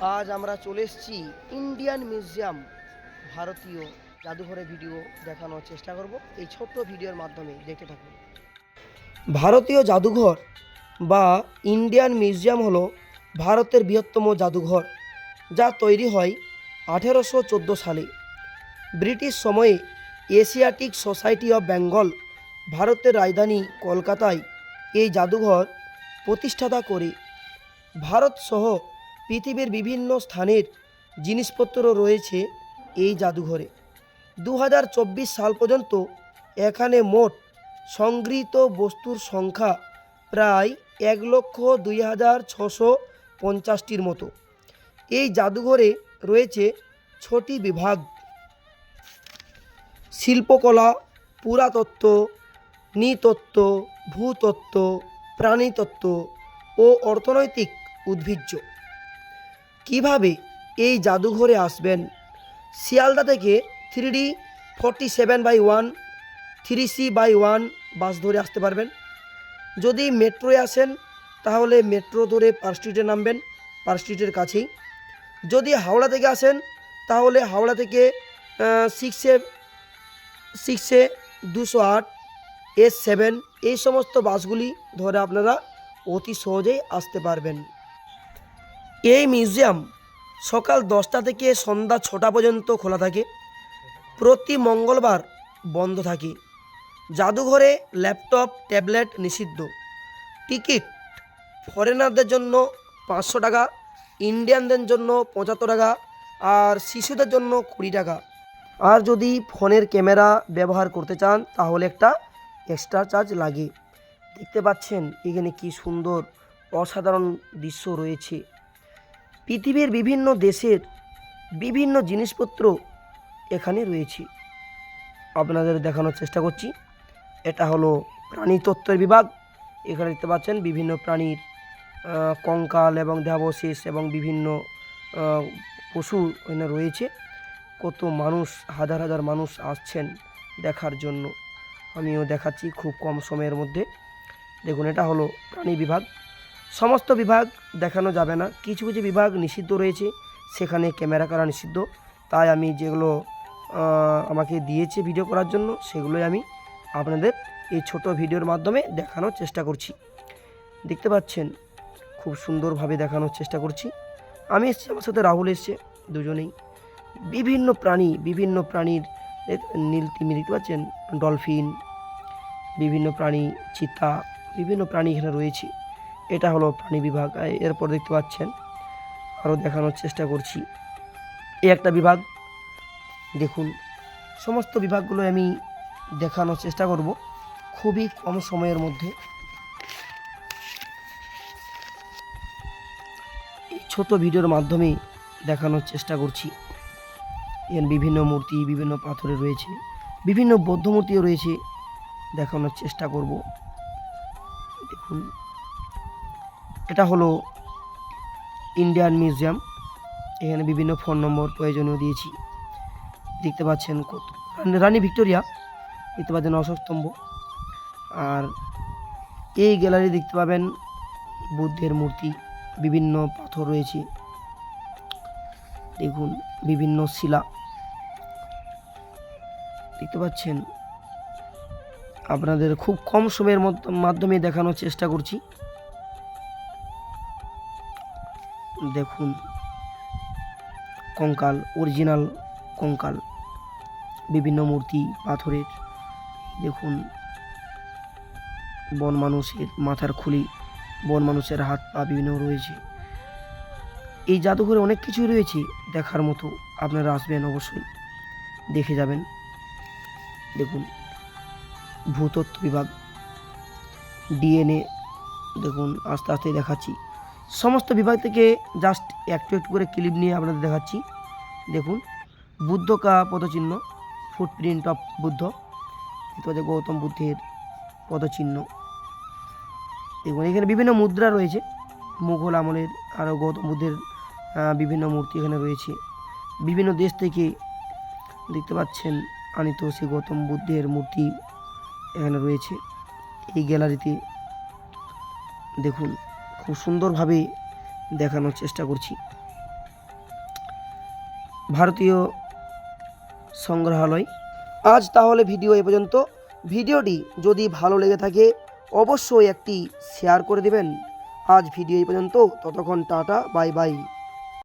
আজ আমরা চলে এসেছি ইন্ডিয়ান মিউজিয়াম ভারতীয় জাদুঘরের ভিডিও দেখানোর চেষ্টা করব। এই ছোট্ট ভিডিওর মাধ্যমে দেখতে থাকুন। ভারতীয় জাদুঘর বা ইন্ডিয়ান মিউজিয়াম হলো ভারতের বৃহত্তম জাদুঘর, যা তৈরি হয় আঠেরোশো চোদ্দ সালে। ব্রিটিশ সময়ে এশিয়াটিক সোসাইটি অফ বেঙ্গল ভারতের রাজধানী কলকাতায় এই জাদুঘর প্রতিষ্ঠাতা করে। ভারত সহ পৃথিবীর বিভিন্ন স্থানের জিনিসপত্র রয়েছে এই জাদুঘরে। দু হাজার চব্বিশ সাল পর্যন্ত এখানে মোট সংগৃহীত বস্তুর সংখ্যা প্রায় এক লক্ষ দুই হাজার ছশো পঞ্চাশটির মতো। এই জাদুঘরে রয়েছে ছটি বিভাগ। শিল্পকলা, পুরাতত্ত্ব, নৃতত্ত্ব, ভূতত্ত্ব, প্রাণীতত্ত্ব ও অর্থনৈতিক উদ্ভিজ্জ। কীভাবে এই জাদুঘরে আসবেন? শিয়ালদা থেকে three D forty seven by one, three C by one bus ধরে আসতে পারবেন। যদি মেট্রোয় আসেন, তাহলে মেট্রো ধরে পার্ক স্ট্রিটে নামবেন পার্ক স্ট্রিটের কাছেই। যদি হাওড়া থেকে আসেন, তাহলে হাওড়া থেকে সিক্সে সিক্সে দুশো আট এস সেভেন এই সমস্ত বাসগুলি ধরে আপনারা অতি সহজেই আসতে পারবেন। এই মিউজিয়াম সকাল দশটা থেকে সন্ধ্যা ছটা পর্যন্ত খোলা থাকে। প্রতি মঙ্গলবার বন্ধ থাকে। জাদুঘরে ল্যাপটপ, ট্যাবলেট নিষিদ্ধ। টিকিট ফরেনারদের জন্য পাঁচশো টাকা, ইন্ডিয়ানদের জন্য পঁচাত্তর টাকা আর শিশুদের জন্য কুড়ি টাকা। আর যদি ফোনের ক্যামেরা ব্যবহার করতে চান, তাহলে একটা এক্সট্রা চার্জ লাগে। দেখতে পাচ্ছেন এখানে কি সুন্দর, অসাধারণ দৃশ্য রয়েছে। পৃথিবীর বিভিন্ন দেশের বিভিন্ন জিনিসপত্র এখানে রয়েছে। আপনাদের দেখানোর চেষ্টা করছি। এটা হলো প্রাণী তত্ত্বের বিভাগ। এখানে দেখতে পাচ্ছেন বিভিন্ন প্রাণীর কঙ্কাল এবং দেহাবশেষ এবং বিভিন্ন পশু এখানে রয়েছে। কত মানুষ, হাজার হাজার মানুষ আসছেন দেখার জন্য। আমিও দেখাচ্ছি খুব কম সময়ের মধ্যে। দেখুন, এটা হলো প্রাণী বিভাগ। সমস্ত বিভাগ দেখানো যাবে না। কিছু কিছু বিভাগ নিষিদ্ধ রয়েছে, সেখানে ক্যামেরা করা নিষিদ্ধ। তাই আমি যেগুলো আমাকে দিয়েছে ভিডিও করার জন্য, সেগুলোই আমি আপনাদের এই ছোট ভিডিওর মাধ্যমে দেখানোর চেষ্টা করছি। দেখতে পাচ্ছেন, খুব সুন্দরভাবে দেখানোর চেষ্টা করছি। আমি এসছি, আমার সাথে রাহুল এসছে, দুজনেই। বিভিন্ন প্রাণী, বিভিন্ন প্রাণীর নীল তিমি, দেখতে পাচ্ছেন? ডলফিন, বিভিন্ন প্রাণী, চিতা, বিভিন্ন প্রাণী এখানে রয়েছে। এটা হলো প্রাণী বিভাগ। এরপর দেখতে পাচ্ছেন আরও দেখানোর চেষ্টা করছি। এই একটা বিভাগ, দেখুন, সমস্ত বিভাগগুলো আমি দেখানোর চেষ্টা করব, খুবই কম সময়ের মধ্যে। ছোট ভিডিওর মাধ্যমে দেখানোর চেষ্টা করছি। এর বিভিন্ন মূর্তি, বিভিন্ন পাথরে রয়েছে, বিভিন্ন বৌদ্ধ মূর্তিও রয়েছে, দেখানোর চেষ্টা করব। দেখুন এটা হলো ইন্ডিয়ান মিউজিয়াম এখানে বিভিন্ন ফোন নম্বর প্রয়োজনীয় দিয়েছি। দেখতে পাচ্ছেন কত রানী- রানী ভিক্টোরিয়া, দেখতে পাচ্ছেন অশোক স্তম্ভ। আর এই গ্যালারি দেখতে পাবেন বুদ্ধের মূর্তি, বিভিন্ন পাথর রয়েছে। দেখুন, বিভিন্ন শিলা। দেখতে পাচ্ছেন, আপনাদের খুব কম সময়ের মধ্য- মাধ্যমে দেখানোর চেষ্টা করছি। দেখুন, কঙ্কাল অরিজিনাল কঙ্কাল, বিভিন্ন মূর্তি, পাথরের, দেখুন, বন মানুষের মাথার খুলি, বন মানুষের হাত পা বিভিন্ন রয়েছে। এই জাদুঘরে অনেক কিছুই রয়েছে দেখার মতো, আপনারা আসবেন অবশ্যই, দেখে যাবেন। দেখুন, ভূতত্ত্ব বিভাগ ডিএনএ দেখুন, আস্তে আস্তে দেখাচ্ছি। সমস্ত বিভাগ থেকে জাস্ট একটু একটু করে ক্লিপ নিয়ে আপনাদের দেখাচ্ছি। দেখুন, বুদ্ধ কা পদচিহ্ন ফুটপ্রিন্ট অফ বুদ্ধ। দেখতে গৌতম বুদ্ধের পদচিহ্ন। দেখুন, এখানে বিভিন্ন মুদ্রা রয়েছে। মুঘল আমলের আরও গৌতম বুদ্ধের বিভিন্ন মূর্তি এখানে রয়েছে। বিভিন্ন দেশ থেকে দেখতে পাচ্ছেন, আনিত সেই গৌতম বুদ্ধের মূর্তি এখানে রয়েছে। এই গ্যালারিতে দেখুন খুব সুন্দরভাবে দেখানোর চেষ্টা করছি। ভারতীয় সংগ্রহালয়। আজ তাহলে ভিডিও এ পর্যন্ত। ভিডিওটি যদি ভালো লেগে থাকে, অবশ্যই একটি শেয়ার করে দেবেন। আজ ভিডিও এ পর্যন্ত। ততক্ষণ টাটা, বাই বাই।